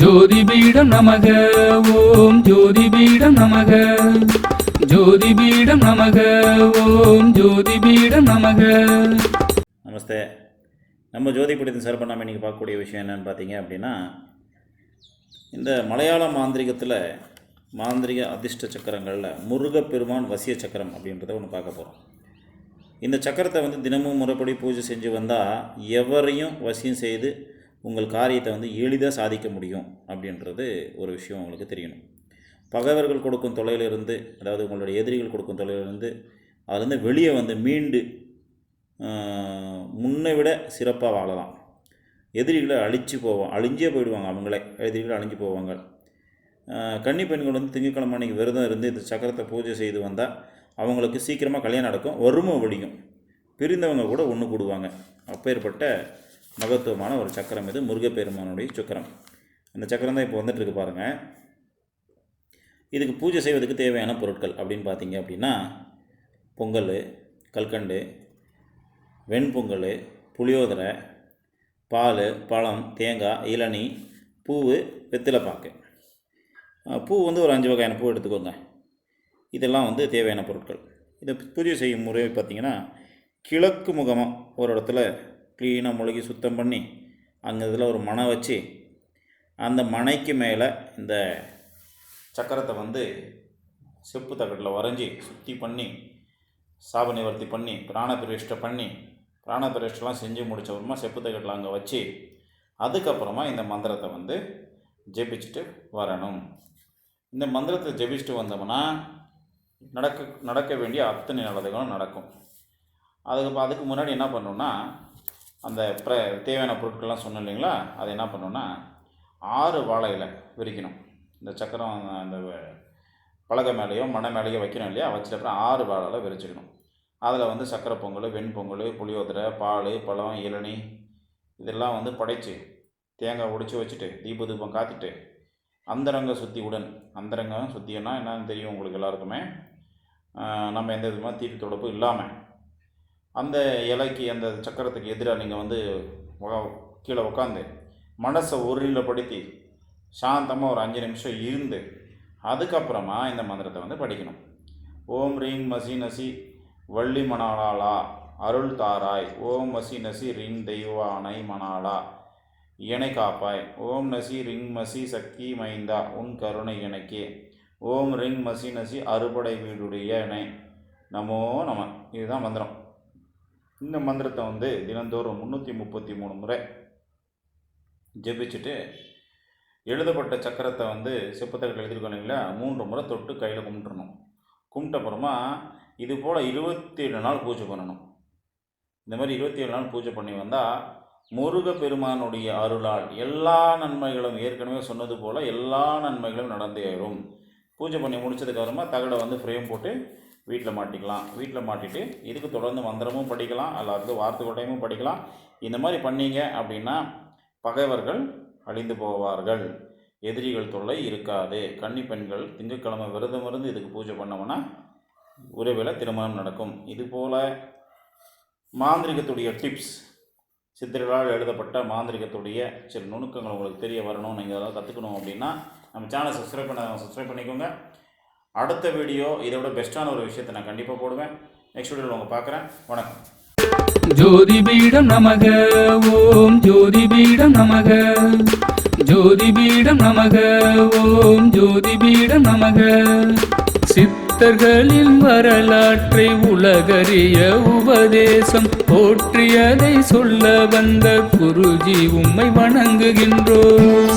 ஜோதிபீடம் நமக ஓம் ஜோதிபீடம் நமக. ஜோதிபீடம் நமக ஓம் ஜோதிபீடம் நமக. நமஸ்தே. நம்ம ஜோதிபீடத்தின் சார்பாக நம்ம இன்றைக்கி பார்க்கக்கூடிய விஷயம் என்னென்னு பார்த்தீங்க அப்படின்னா இந்த மலையாள மாந்திரிகத்தில் மாந்திரிக அதிர்ஷ்ட சக்கரங்களில் முருகப்பெருமான் வசிய சக்கரம் அப்படின்றத ஒன்று பார்க்க போகிறோம் இந்த சக்கரத்தை வந்து தினமும் முறைப்படி பூஜை செஞ்சு வந்தால் எவரையும் வசியம் செய்து உங்கள் காரியத்தை வந்து எளிதாக சாதிக்க முடியும் அப்படின்றது ஒரு விஷயம் உங்களுக்கு தெரியணும். பகைவர்கள் கொடுக்கும் தொலையிலிருந்து அதாவது உங்களுடைய எதிரிகள் கொடுக்கும் தொலையிலிருந்து அதுலேருந்து வெளியே வந்து மீண்டு முன்னை விட சிறப்பாக வாழலாம். எதிரிகளை அழிச்சு போவோம் அழிஞ்சே போயிடுவாங்க அவங்களே. எதிரிகளை அழிஞ்சு போவாங்க. கன்னி பெண்கள் வந்து திங்கட்கிழமை அன்றைக்கி விரதம் இருந்து இந்த சக்கரத்தை பூஜை செய்து வந்தால் அவங்களுக்கு சீக்கிரமாக கல்யாணம் நடக்கும். வறுமை ஒழியும். பிரிந்தவங்க கூட ஒன்று கூடுவாங்க. அப்பேற்பட்ட மகத்துவமான ஒரு சக்கரம் இது முருகப்பெருமானுடைய சக்கரம். அந்த சக்கரம் தான் இப்போ வந்துட்டு இருக்கு பாருங்கள் இதுக்கு பூஜை செய்வதற்கு தேவையான பொருட்கள் அப்படின்னு பார்த்தீங்க அப்படின்னா பொங்கல் கல்கண்டு வெண்பொங்கல் புளியோதரை பால் பழம் தேங்காய் இளநி பூவு வெத்திலைப்பாக்கு. பூ வந்து ஒரு அஞ்சு வகையான பூ எடுத்துக்கோங்க. இதெல்லாம் வந்து தேவையான பொருட்கள். இதை பூஜை செய்யும் முறை பார்த்திங்கன்னா கிழக்கு முகமாக ஒரு இடத்துல க்ளீனாக முழுகி சுத்தம் பண்ணி அங்கே இதில் ஒரு மனை வச்சு அந்த மனைக்கு மேலே இந்த சக்கரத்தை வந்து செப்பு தகட்டில் வரைஞ்சி சுத்தி பண்ணி சாப நிவர்த்தி பண்ணி பிராண பண்ணி பிராணபிரேஷ்டெலாம் செஞ்சு முடித்த அப்புறமா செப்பு தகட்டில் அங்கே வச்சு அதுக்கப்புறமா இந்த மந்திரத்தை வந்து ஜெபிச்சுட்டு வரணும். இந்த மந்திரத்தை ஜெபிச்சுட்டு வந்தோம்னா நடக்க நடக்க வேண்டிய அத்தனை நல்லதுகளும் நடக்கும். அதுக்கு அதுக்கு முன்னாடி என்ன பண்ணணும்னா அந்த ப்ர தேவையான பொருட்கள்லாம் சொன்னோம் இல்லைங்களா? அதை என்ன பண்ணணும்னா ஆறு வாழை இலை விரிக்கணும். இந்த சக்கரம் அந்த பலகை மேலேயோ மண மேலேயோ வைக்கணும் இல்லையா? வச்சுட்டு அப்புறம் ஆறு வாழை இலை விரிச்சுக்கணும். அதில் வந்து சக்கரை பொங்கல் வெண்பொங்கல் புளியோதரை பால் பழம் இளநி இதெல்லாம் வந்து படைச்சு தேங்காய் உடைச்சி வச்சுட்டு தீப தூபம் காத்துட்டு அந்தரங்க சுத்தி உடன் அந்தரங்கம் சுத்தியன்னா என்னன்னு தெரியும் உங்களுக்கு எல்லாருக்குமே. நம்ம எந்த விதமாக தீட்டு தொடப்பு இல்லாமல் அந்த இலைக்கு அந்த சக்கரத்துக்கு எதிராக நீங்கள் வந்து கீழே உட்காந்து மனசை ஒருநிலைப்படுத்தி சாந்தமாக ஒரு அஞ்சு நிமிஷம் இருந்து அதுக்கப்புறமா இந்த மந்திரத்தை வந்து படிக்கணும். ஓம் ரீங் மசி நசி வள்ளி மணாலாலா அருள் தாராய். ஓம் மசி நசி ரிங் தெய்வானை மணாலா இணை காப்பாய். ஓம் நசி ரிங் மசி சக்தி மைந்தா உன் கருணை எனக்கே. ஓம் ரிங் மசி நசி அறுபடை வீடுடைய இணை. நமோ நம. இதுதான் மந்திரம். இந்த மந்திரத்தை வந்து தினந்தோறும் முந்நூற்றி முப்பத்தி மூணு முறை ஜெபிச்சுட்டு எழுதப்பட்ட சக்கரத்தை வந்து செப்பத்தகட்டில் எழுதிருக்கோம் இல்லைங்களா? மூன்று முறை தொட்டு கையில் கும்பிட்டுறணும். கும்பிட்டப்புறமா இது போல் இருபத்தி ஏழு நாள் பூஜை பண்ணணும். இந்த மாதிரி இருபத்தி ஏழு நாள் பூஜை பண்ணி வந்தால் முருக பெருமானுடைய அருளால் எல்லா நன்மைகளும் ஏற்கனவே சொன்னது போல் எல்லா நன்மைகளும் நடந்தேறும் பூஜை பண்ணி முடித்ததுக்கப்புறமா தகடை வந்து ஃப்ரேம் போட்டு வீட்டில் மாட்டிக்கலாம். வீட்டில் மாட்டிட்டு இதுக்கு தொடர்ந்து மந்திரமும் படிக்கலாம் அல்லது வார்த்தை கொட்டையும் படிக்கலாம். இந்த மாதிரி பண்ணீங்க அப்படின்னா பகைவர்கள் அழிந்து போவார்கள். எதிரிகள் தொல்லை இருக்காது. கன்னி பெண்கள் திங்கட்கிழமை விரதம் இருந்து இதுக்கு பூஜை பண்ணோம்னா உறவில் திருமணம் நடக்கும். இது போல் மாந்திரிகத்துடைய டிப்ஸ் சித்திரங்களால் எழுதப்பட்ட மாந்திரிகத்துடைய சில நுணுக்கங்கள் உங்களுக்கு தெரிய வரணும். நீங்கள் அதெல்லாம் கற்றுக்கணும் அப்படின்னா நம்ம சேனலை சப்ஸ்கிரைப் பண்ண சப்ஸ்கிரைப் பண்ணிக்கோங்க. அடுத்த வீடியோ இதை விட பெஸ்ட்டான ஒரு விஷயத்தை நான் கண்டிப்பாக போடுவேன். நெக்ஸ்ட் வீடியோவில் உங்கள் பார்க்குறேன். வணக்கம். ஜோதிபீடம் நமக ஓம் ஜோதிபீடம் நமக. ஜோதிபீடம் நமக ஓம் ஜோதிபீடம் நமக. சித்தர்களின் வரலாற்றை உலகறிய உபதேசம் போற்றியதை சொல்ல வந்த குருஜி உம்மை வணங்குகின்றோம்.